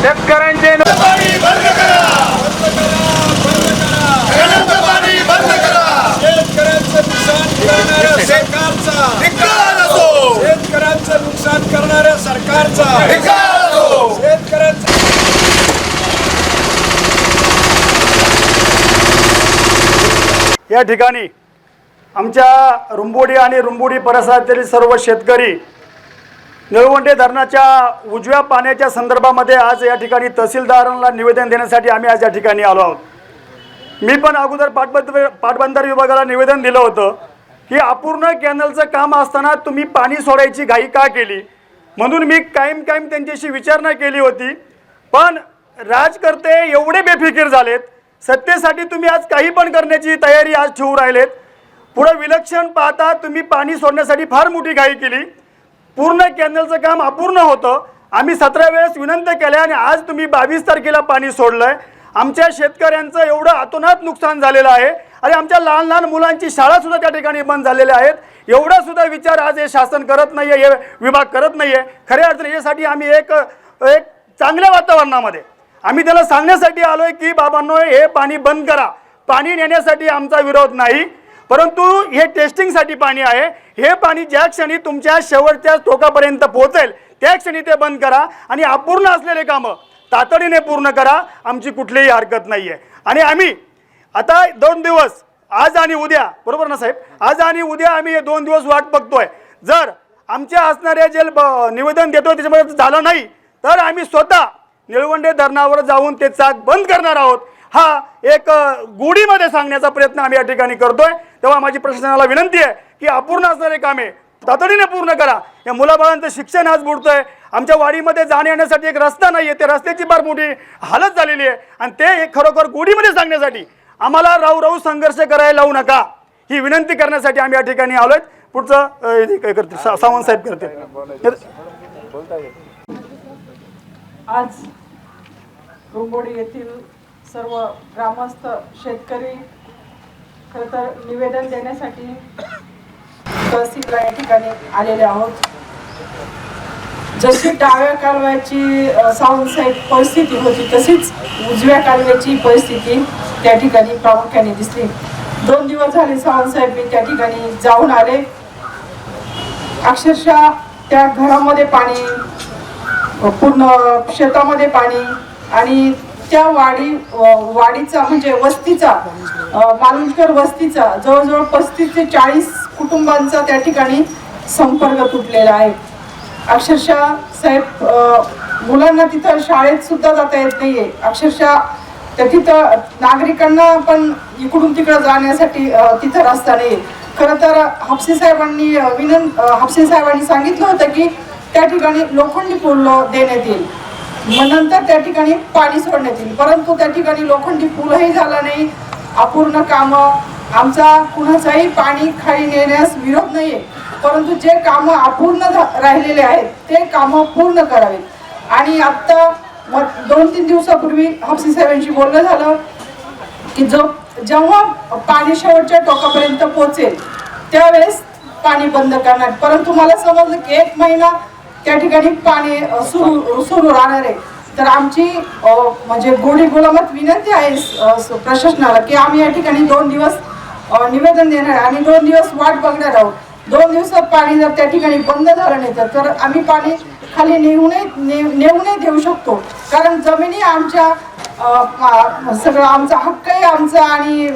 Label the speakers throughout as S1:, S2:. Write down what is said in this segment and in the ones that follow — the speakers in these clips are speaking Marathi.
S1: शेतकऱ्यांचे शेतकऱ्यांचं नुकसान सरकारचा. या ठिकाणी आमच्या रुंबोडी आणि रुंबोडी परिसरातील सर्व शेतकरी निळवंडे धरणाच्या उजव्या पाण्याच्या संदर्भामध्ये आज या ठिकाणी तहसीलदारांना निवेदन देण्यासाठी आम्ही आज या ठिकाणी आलो आहोत. मी पण अगोदर पाटबंद पाटबंधारे विभागाला निवेदन दिलं होतं की अपूर्ण कॅनलचं काम असताना तुम्ही पाणी सोडायची घाई का केली? म्हणून मी कायम कायम त्यांच्याशी विचारणा केली होती. पण राजकर्ते एवढे बेफिकीर झालेत. सत्तेसाठी तुम्ही आज काही पण करण्याची तयारी आज ठेवू राहिलेत. पुढं विलक्षण पाहता तुम्ही पाणी सोडण्यासाठी फार मोठी घाई केली. पूर्ण कॅनलचं काम अपूर्ण होतं. आम्ही सतरा वेळेस विनंती केल्या आणि आज तुम्ही बावीस तारखेला पाणी सोडलं आहे आमच्या शेतकऱ्यांचं एवढं अतोनात नुकसान झालेलं आहे. आणि आमच्या लहान लहान मुलांची शाळासुद्धा त्या ठिकाणी बंद झालेल्या आहेत. एवढासुद्धा विचार आज हे शासन करत नाही आहे हे विभाग करत नाही आहे खऱ्या अर्थाने यासाठी आम्ही एक एक चांगल्या वातावरणामध्ये आम्ही त्याला सांगण्यासाठी आलो आहे की बाबांनो हे पाणी बंद करा. पाणी नेण्यासाठी आमचा विरोध नाही. परंतु हे टेस्टिंगसाठी पाणी आहे. हे पाणी ज्या क्षणी तुमच्या शेवटच्या टोकापर्यंत पोहोचेल त्या क्षणी ते बंद करा आणि अपूर्ण असलेले कामं तातडीने पूर्ण करा. आमची कुठलीही हरकत नाही आहे आणि आम्ही आता दोन दिवस आज आणि उद्या बरोबर ना साहेब? आज आणि उद्या आम्ही हे दोन दिवस वाट बघतोय. जर आमच्या असणारे जे ब- निवेदन देतोय त्याच्यामध्ये झालं नाही तर आम्ही स्वतः निळवंडे धरणावर जाऊन ते चाक बंद करणार आहोत. हा एक गुढीमध्ये सांगण्याचा प्रयत्न आम्ही या ठिकाणी करतोय. तेव्हा माझी प्रशासनाला विनंती आहे की अपूर्ण असणारे कामे तातडीने पूर्ण करा. या मुलाबाळांचं शिक्षण आज बुडतंय. आमच्या वाडीमध्ये जाण्या येण्यासाठी एक रस्ता नाही आहे ते रस्त्याची फार मोठी हालत झालेली आहे. आणि ते एक खरोखर गोडीमध्ये सांगण्यासाठी आम्हाला राहू राहू संघर्ष करायला लावू नका. ही विनंती करण्यासाठी आम्ही या ठिकाणी आलो आहेत पुढचं हे काय करते सा- सावंत साहेब करते
S2: आज रुंबोडी येथील सर्व ग्रामस्थ शेतकरी खरं तर निवेदन देण्यासाठी तहसीलला या ठिकाणी आलेले आहोत. जशी डाव्या कालव्याची अ, परिस्थिती होती तशीच उजव्या कालव्याची परिस्थिती त्या ठिकाणी प्रामुख्याने दिसली. दोन दिवस झाले सावंतसाहेब मी त्या ठिकाणी जाऊन आले. अक्षरशः त्या घरामध्ये पाणी पूर्ण शेतामध्ये पाणी आणि त्या वाडी वाडीचा म्हणजे वस्तीचा मालुंजकर वस्तीचा जवळजवळ पस्तीस ते चाळीस कुटुंबांचा त्या ठिकाणी संपर्क तुटलेला आहे. अक्षरशः साहेब मुलांना तिथं शाळेत सुद्धा जाता येत नाहीये. अक्षरशः त्या तिथं नागरिकांना पण इकडून तिकडं जाण्यासाठी तिथं रस्ता नाही खरं तर हापसे साहेबांनी विनंत विनं हापसे साहेबांनी सांगितलं होतं की त्या ठिकाणी लोखंडी पूल देण्यात येईल. मग नंतर त्या ठिकाणी पाणी सोडण्यात येईल. परंतु त्या ठिकाणी लोखंडी पूलही झाला नाही. अपूर्ण कामं आमचा कुणाचाही पाणी खाली नेण्यास विरोध नाहीये. परंतु जे कामं अपूर्ण झा- राहिलेले आहेत ते कामं पूर्ण करावेत. आणि आत्ता मग दोन तीन दिवसापूर्वी हापसी साहेबांशी बोलणं झालं की जो जेव्हा पाणी शेवटच्या टोकापर्यंत पोहोचेल त्यावेळेस पाणी बंद करणार. परंतु मला समजलं की एक महिना त्या ठिकाणी पाणी सुरू सुरू राहणार आहे. तर आमची म्हणजे गोडी गुलामत विनंती आहे प्रशासनाला की आम्ही या ठिकाणी दोन दिवस निवेदन देणार आहे. आणि दोन दिवस वाट बघणार आहोत. दोन दिवसात पाणी जर त्या ठिकाणी बंद झालं नाही तर तर आम्ही पाणी खाली नेऊनही ने- नेऊनही देऊ शकतो. कारण जमिनी आमच्या सगळं आमचा हक्कही आमचा आणि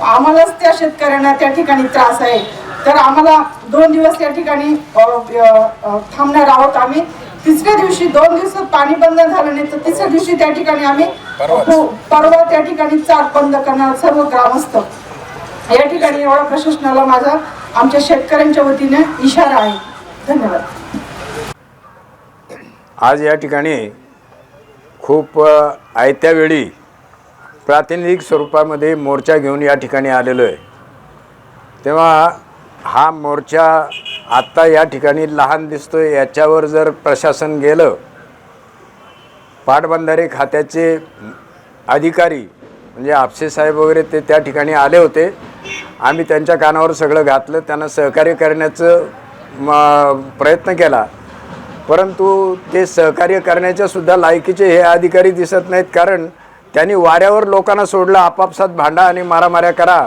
S2: आम्हालाच त्या शेतकऱ्यांना त्या ठिकाणी त्रास आहे. तर आम्हाला दोन दिवस त्या ठिकाणी थांबणार आहोत आम्ही. तिसऱ्या दिवशी दोन दिवसात पाणी बंद झालं नाही तर तिसऱ्या दिवशी त्या ठिकाणी आम्ही परवा त्या ठिकाणी चाक बंद करणार सर्व ग्रामस्थ. या ठिकाणी एवढा प्रशासनाला माझा आमच्या शेतकऱ्यांच्या वतीने इशारा आहे. धन्यवाद.
S3: आज या ठिकाणी खूप अ, आयत्या वेळी प्रातिनिधिक स्वरूपामध्ये मोर्चा घेऊन या ठिकाणी आलेलो आहे. तेव्हा हा मोर्चा आत्ता या ठिकाणी लहान दिसतो आहे याच्यावर जर प्रशासन गेलं पाटबंधारे खात्याचे अधिकारी म्हणजे आपसे साहेब वगैरे ते त्या ठिकाणी आले होते. आम्ही त्यांच्या कानावर सगळं घातलं. त्यांना सहकार्य करण्याचं म प्रयत्न केला. परंतु ते सहकार्य करण्याच्या सुद्धा लायकीचे हे अधिकारी दिसत नाहीत. कारण त्यांनी वाऱ्यावर लोकांना सोडलं आपापसात भांडा आणि मारामाऱ्या करा.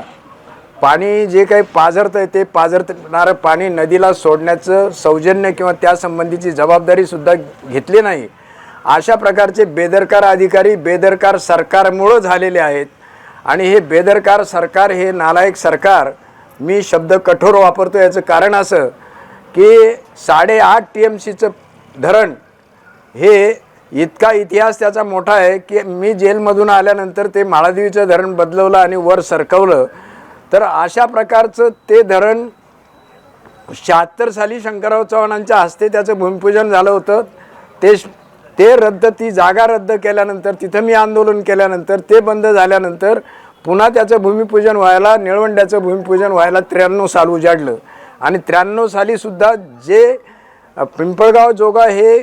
S3: पाणी जे काही पाझरतं आहे ते पाझरणारं पाणी नदीला सोडण्याचं सौजन्य किंवा त्यासंबंधीची जबाबदारीसुद्धा घेतली नाही. अशा प्रकारचे बेदरकार अधिकारी बेदरकार सरकारमुळं झालेले आहेत. आणि हे बेदरकार सरकार हे नालायक सरकार मी शब्द कठोर वापरतो याचं कारण असं की साडेआठ टी एम सीचं धरण हे इतका इतिहास त्याचा मोठा आहे की मी जेलमधून आल्यानंतर ते माळादेवीचं धरण बदलवलं आणि वर सरकवलं. तर अशा प्रकारचं ते धरण शहात्तर साली शंकरराव चव्हाणांच्या हस्ते त्याचं भूमिपूजन झालं होतं. ते ते रद्द ती जागा रद्द केल्यानंतर तिथं मी आंदोलन केल्यानंतर ते बंद झाल्यानंतर पुन्हा त्याचं भूमिपूजन व्हायला निळवंड्याचं भूमिपूजन व्हायला त्र्याण्णव साल उजाडलं. आणि त्र्याण्णव सालीसुद्धा जे पिंपळगाव जोगा हे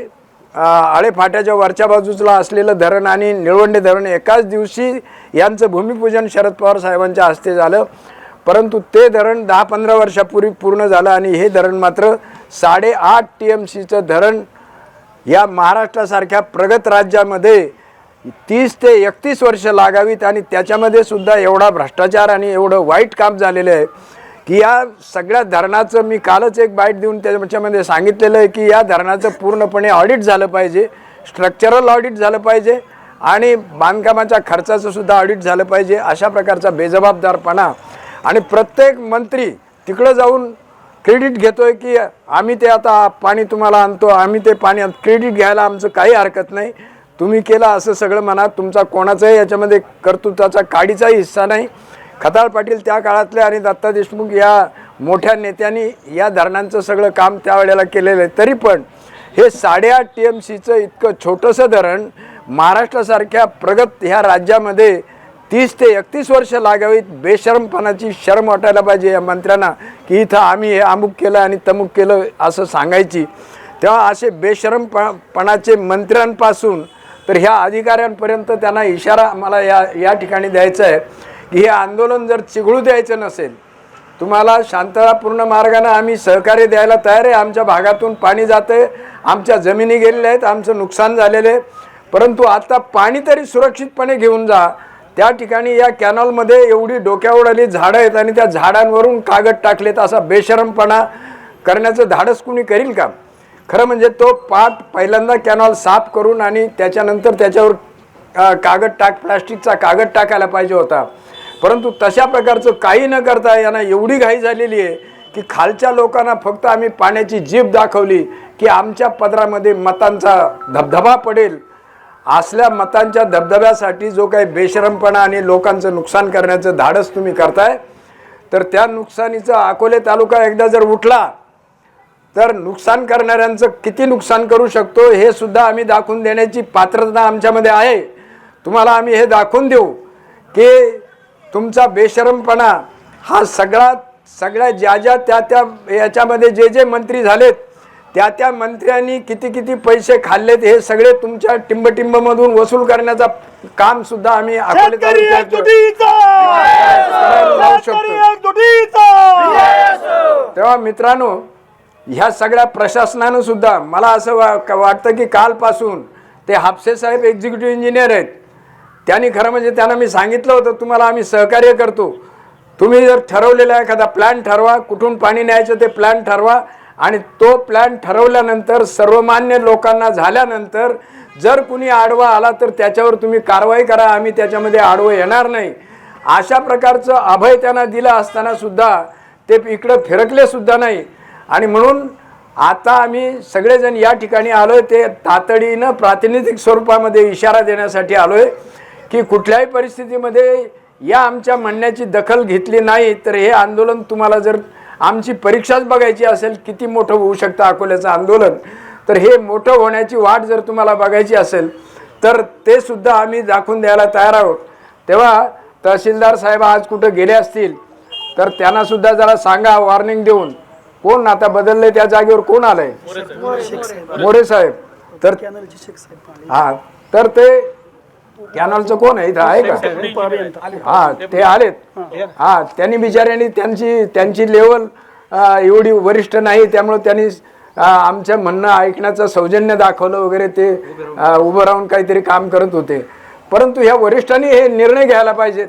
S3: आळेफाट्याच्या वरच्या बाजूला असलेलं धरण आणि निळवंडे धरण एकाच दिवशी यांचं भूमिपूजन शरद पवार साहेबांच्या हस्ते झालं. परंतु ते धरण दहा पंधरा वर्षापूर्वी पूर्ण झालं आणि हे धरण मात्र साडेआठ टी एम सीचं धरण या महाराष्ट्रासारख्या प्रगत राज्यामध्ये तीस ते एकतीस वर्ष लागावीत आणि त्याच्यामध्ये सुद्धा एवढा भ्रष्टाचार आणि एवढं वाईट काम झालेलं आहे. की या सगळ्या धरणाचं मी कालच एक बाईट देऊन त्याच्यामध्ये सांगितलेलं आहे की या धरणाचं पूर्णपणे ऑडिट झालं पाहिजे स्ट्रक्चरल ऑडिट झालं पाहिजे आणि बांधकामाच्या खर्चाचं सुद्धा ऑडिट झालं पाहिजे अशा प्रकारचा बेजबाबदारपणा. आणि प्रत्येक मंत्री तिकडं जाऊन क्रेडिट घेतोय की आम्ही ते आता पाणी तुम्हाला आणतो आम्ही ते पाणी क्रेडिट घ्यायला आमचं काही हरकत नाही. तुम्ही केलं असं सगळं म्हणा तुमचा कोणाचाही याच्यामध्ये कर्तृत्वाचा काडीचाही हिस्सा नाही. खताळ पाटील त्या काळातले आणि दत्ता देशमुख या मोठ्या नेत्यांनी या धरणांचं सगळं काम त्यावेळेला केलेलं आहे. तरी पण हे साडेआठ टी एम सीचं इतकं छोटंसं धरण महाराष्ट्रासारख्या प्रगत ह्या राज्यामध्ये तीस ते एकतीस वर्ष लागावीत बेशरमपणाची शरम वाटायला पाहिजे या मंत्र्यांना की इथं आम्ही हे अमुक केलं आणि तमुक केलं असं सांगायची. तेव्हा असे बेशरमपणाचे मंत्र्यांपासून तर ह्या अधिकाऱ्यांपर्यंत त्यांना इशारा मला या या ठिकाणी द्यायचा आहे. हे आंदोलन जर चिघळू द्यायचं नसेल तुम्हाला शांततापूर्ण मार्गानं आम्ही सहकार्य द्यायला तयार आहे. आमच्या भागातून पाणी जातं आहे आमच्या जमिनी गेलेल्या आहेत आमचं नुकसान झालेलं आहे. परंतु आता पाणी तरी सुरक्षितपणे घेऊन जा. त्या ठिकाणी या कॅनॉलमध्ये एवढी डोक्यावर झाडं आहेत आणि त्या झाडांवरून कागद टाकलेत असा बेशरमपणा करण्याचं धाडस कुणी करील का? खरं म्हणजे तो पाट पहिल्यांदा कॅनॉल साफ करून आणि त्याच्यानंतर त्याच्यावर कागद टाक प्लास्टिकचा कागद टाकायला पाहिजे होता. परंतु तशा प्रकारचं काही न करता यांना एवढी घाई झालेली आहे की खालच्या लोकांना फक्त आम्ही पाण्याची जीभ दाखवली की आमच्या पदरामध्ये मतांचा धबधबा पडेल. असल्या मतांच्या धबधब्यासाठी जो काही बेशरमपणा आणि लोकांचं नुकसान करण्याचं धाडस तुम्ही करताय तर त्या नुकसानीचा अकोले तालुका एकदा जर उठला तर नुकसान करणाऱ्यांचं किती नुकसान करू शकतो हे सुद्धा आम्ही दाखवून देण्याची पात्रता आमच्यामध्ये आहे. तुम्हाला आम्ही हे दाखवून देऊ की तुमचा बेशरमपणा हा सगळा सगळ्या ज्या ज्या त्या त्या याच्यामध्ये जे जे मंत्री झालेत त्या त्या मंत्र्यांनी किती किती पैसे खाल्लेत हे सगळे तुमच्या टिंबटिंबमधून वसूल करण्याचा काम सुद्धा आम्ही तेव्हा मित्रांनो ह्या सगळ्या प्रशासनानं सुद्धा मला असं वा वाटतं की कालपासून ते हापसे साहेब एक्झिक्युटिव्ह इंजिनियर आहेत त्यांनी खरं म्हणजे त्यांना मी सांगितलं होतं तुम्हाला आम्ही सहकार्य करतो. तुम्ही जर ठरवलेला एखादा प्लॅन ठरवा कुठून पाणी न्यायचं ते प्लॅन ठरवा आणि तो प्लॅन ठरवल्यानंतर सर्वमान्य लोकांना झाल्यानंतर जर कुणी आडवा आला तर त्याच्यावर तुम्ही कारवाई करा आम्ही त्याच्यामध्ये आडवं येणार नाही. अशा प्रकारचं अभय त्यांना दिलं असताना सुद्धा ते इकडं फिरकलेसुद्धा नाही. आणि म्हणून आता आम्ही सगळेजण या ठिकाणी आलो आहे ते तातडीनं प्रातिनिधिक स्वरूपामध्ये इशारा देण्यासाठी आलो आहे की कुठल्याही परिस्थितीमध्ये या आमच्या म्हणण्याची दखल घेतली नाही तर हे आंदोलन तुम्हाला जर आमची परीक्षाच बघायची असेल किती मोठं होऊ शकतं अकोल्याचं आंदोलन तर हे मोठं होण्याची वाट जर तुम्हाला बघायची असेल तर ते सुद्धा आम्ही दाखवून द्यायला तयार आहोत. तेव्हा तहसीलदार साहेब आज कुठं गेले असतील तर त्यांना सुद्धा जरा सांगा वॉर्निंग देऊन. कोण आता बदलले त्या जागेवर कोण आलंय? मोरे साहेब. तर हा तर ते कॅनॉलचं कोण आहे इथं? आहे का? हा ते आलेत. हा. त्यांनी बिचाऱ्यांनी त्यांची त्यांची लेवल एवढी वरिष्ठ नाही त्यामुळे त्यांनी आ, आमचं म्हणणं ऐकण्याचं सौजन्य दाखवलं वगैरे ते आ, उभं राहून काहीतरी काम करत होते. परंतु ह्या वरिष्ठांनी हे निर्णय घ्यायला पाहिजेत.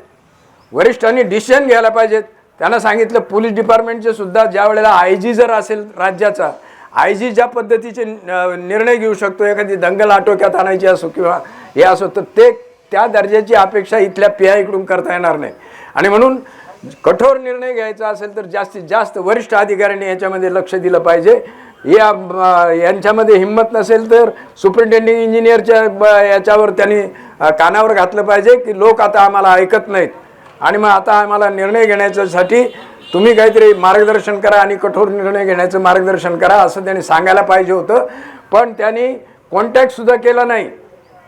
S3: वरिष्ठांनी डिसिजन घ्यायला पाहिजेत. त्यांना सांगितलं पोलीस डिपार्टमेंटचे सुद्धा ज्या वेळेला आय जी जर असेल राज्याचा आय जी ज्या पद्धतीचे निर्णय घेऊ शकतो एखादी दंगल आटोक्यात आणायची असो किंवा हे असो तर ते त्या दर्जाची अपेक्षा इथल्या पी आयकडून करता येणार नाही. आणि म्हणून कठोर निर्णय घ्यायचा असेल तर जास्तीत जास्त वरिष्ठ अधिकाऱ्यांनी याच्यामध्ये लक्ष दिलं पाहिजे. या यांच्यामध्ये हिंमत नसेल तर सुपरिटेंडिंग इंजिनियरच्या याच्यावर त्यांनी कानावर घातलं पाहिजे की लोक आता आम्हाला ऐकत नाहीत. आणि मग आता आम्हाला निर्णय घेण्याच्यासाठी तुम्ही काहीतरी मार्गदर्शन करा आणि कठोर निर्णय घेण्याचं मार्गदर्शन करा असं त्यांनी सांगायला पाहिजे होतं. पण त्यांनी कॉन्टॅक्टसुद्धा केला नाही.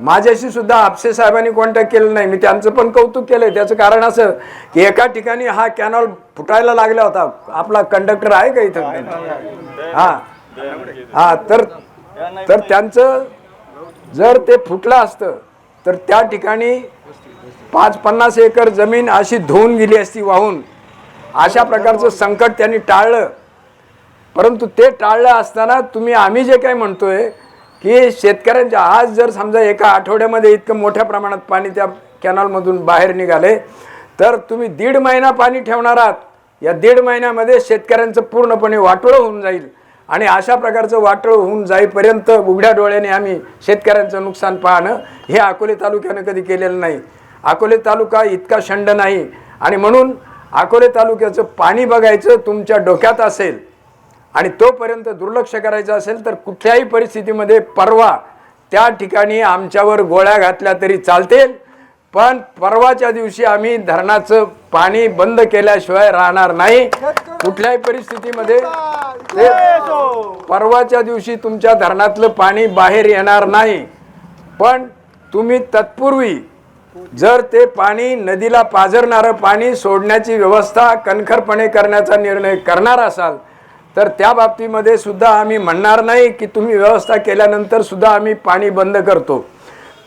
S3: माझ्याशी सुद्धा आपसे साहेबांनी कॉन्टॅक्ट केलं नाही. मी त्यांचं पण कौतुक केलं त्याचं कारण असं की एका ठिकाणी हा कॅनॉल फुटायला लागला होता. आपला कंडक्टर आहे का इथं? हां. हां तर तर त्यांचं जर ते फुटलं असतं तर त्या ठिकाणी पाच पन्नास एकर जमीन अशी धुवून गेली असती वाहून. अशा प्रकारचं संकट त्यांनी टाळलं. परंतु ते टाळलं असताना तुम्ही आम्ही जे काही म्हणतोय की शेतकऱ्यांच्या आज जर समजा एका आठवड्यामध्ये इतकं मोठ्या प्रमाणात पाणी त्या कॅनॉलमधून बाहेर निघाले तर तुम्ही दीड महिना पाणी ठेवणार आहात. या दीड महिन्यामध्ये शेतकऱ्यांचं पूर्णपणे वाटोळं होऊन जाईल. आणि अशा प्रकारचं वाटोळं होऊन जाईपर्यंत उघड्या डोळ्याने आम्ही शेतकऱ्यांचं नुकसान पाहणं हे अकोले तालुक्यानं कधी केलेलं नाही. अकोले तालुका इतका शंड नाही. आणि म्हणून अकोले तालुक्याचं पाणी बघायचं तुमच्या डोक्यात असेल आणि तोपर्यंत दुर्लक्ष करायचं असेल तर कुठल्याही परिस्थितीमध्ये परवा त्या ठिकाणी आमच्यावर गोळ्या घातल्या तरी चालतील. पण परवाच्या दिवशी आम्ही धरणाचं पाणी बंद केल्याशिवाय राहणार नाही. कुठल्याही परिस्थितीमध्ये परवाच्या दिवशी तुमच्या धरणातलं पाणी बाहेर येणार नाही. पण तुम्ही तत्पूर्वी जर ते पाणी नदीला पाझरणारं पाणी सोडण्याची व्यवस्था कणखरपणे करण्याचा निर्णय करणार असाल तर त्या बाबतीमध्ये सुद्धा आम्ही म्हणणार नाही की तुम्ही व्यवस्था केल्यानंतर सुद्धा आम्ही पाणी बंद करतो.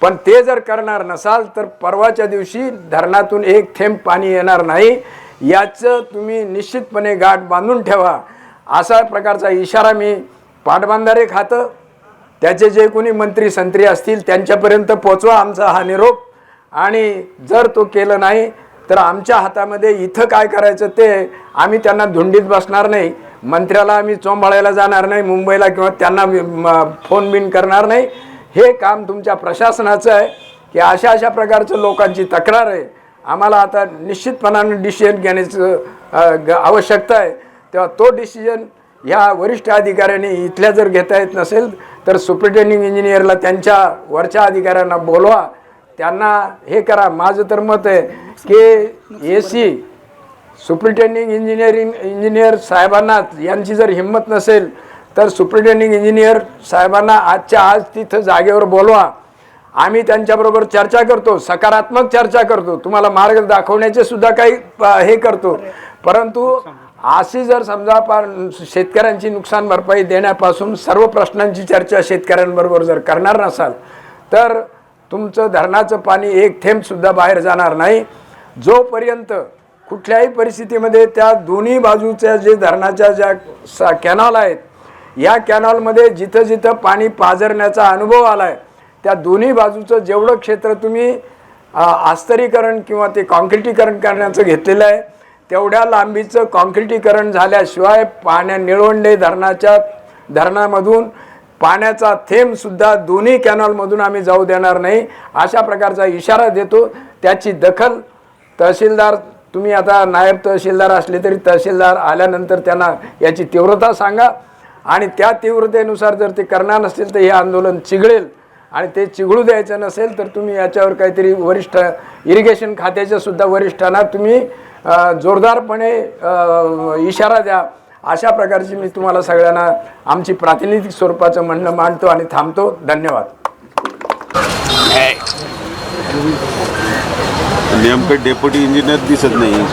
S3: पण ते जर करणार नसाल तर परवाच्या दिवशी धरणातून एक थेंब पाणी येणार नाही. याचं तुम्ही निश्चितपणे गाठ बांधून ठेवा. असा प्रकारचा इशारा मी पाटबंधारे खातं त्याचे जे कोणी मंत्री संत्री असतील त्यांच्यापर्यंत पोचवा. आमचा हा निरोप. आणि जर तो केलं नाही तर आमच्या हातामध्ये इथं काय करायचं ते आम्ही त्यांना धुंडीत बसणार नाही. मंत्र्याला आम्ही चोंबाळायला जाणार नाही मुंबईला किंवा त्यांना फोन बिन करणार नाही. हे काम तुमच्या प्रशासनाचं आहे की अशा अशा प्रकारचं लोकांची तक्रार आहे. आम्हाला आता निश्चितपणानं डिसिजन घेण्याचं ग- आवश्यकता आहे. तेव्हा तो डिसिजन ह्या वरिष्ठ अधिकाऱ्यांनी इथल्या जर घेता येत नसेल तर सुप्रिटेंडिंग इंजिनियरला त्यांच्या वरच्या अधिकाऱ्यांना बोलवा. त्यांना हे करा. माझं तर मत आहे की A C superintending engineering engineer साहेबांना यांची जर हिंमत नसेल तर सुप्रिटेंडिंग इंजिनियर साहेबांना आजच्या आज तिथं जागेवर बोलवा. आम्ही त्यांच्याबरोबर चर्चा करतो सकारात्मक चर्चा करतो. तुम्हाला मार्ग दाखवण्याचे सुद्धा काही हे करतो. परंतु अशी जर समजा पार शेतकऱ्यांची नुकसान भरपाई देण्यापासून सर्व प्रश्नांची चर्चा शेतकऱ्यांबरोबर जर करणार नसाल तर तुमचं धरणाचं पाणी एक थेंबसुद्धा बाहेर जाणार नाही. जोपर्यंत कुठल्याही परिस्थितीमध्ये त्या दोन्ही बाजूच्या जे धरणाच्या ज्या सा कॅनॉल आहेत या कॅनॉलमध्ये जिथं जिथं पाणी पाझरण्याचा अनुभव आला आहे त्या दोन्ही बाजूचं जेवढं क्षेत्र तुम्ही आस्तरीकरण किंवा ते कॉन्क्रिटीकरण करण्याचं घेतलेलं आहे तेवढ्या लांबीचं कॉन्क्रिटीकरण झाल्याशिवाय पाण्या निळवंडे धरणाच्या धरणामधून पाण्याचा थेंबसुद्धा दोन्ही कॅनॉलमधून आम्ही जाऊ देणार नाही. अशा प्रकारचा इशारा देतो. त्याची दखल तहसीलदार तुम्ही आता नायब तहसीलदार असले तरी तहसीलदार आल्यानंतर त्यांना याची तीव्रता सांगा. आणि त्या तीव्रतेनुसार जर ते करणार नसतील तर हे आंदोलन चिघळेल. आणि ते चिघळू द्यायचं नसेल तर तुम्ही याच्यावर काहीतरी वरिष्ठ इरिगेशन खात्याच्या सुद्धा वरिष्ठांना तुम्ही जोरदारपणे इशारा द्या. अशा प्रकारची मी तुम्हाला सगळ्यांना आमची प्रातिनिधिक स्वरूपाचं म्हणणं मांडतो आणि थांबतो. धन्यवाद.
S4: नेमकं डेप्युटी इंजिनियर दिसत नाही.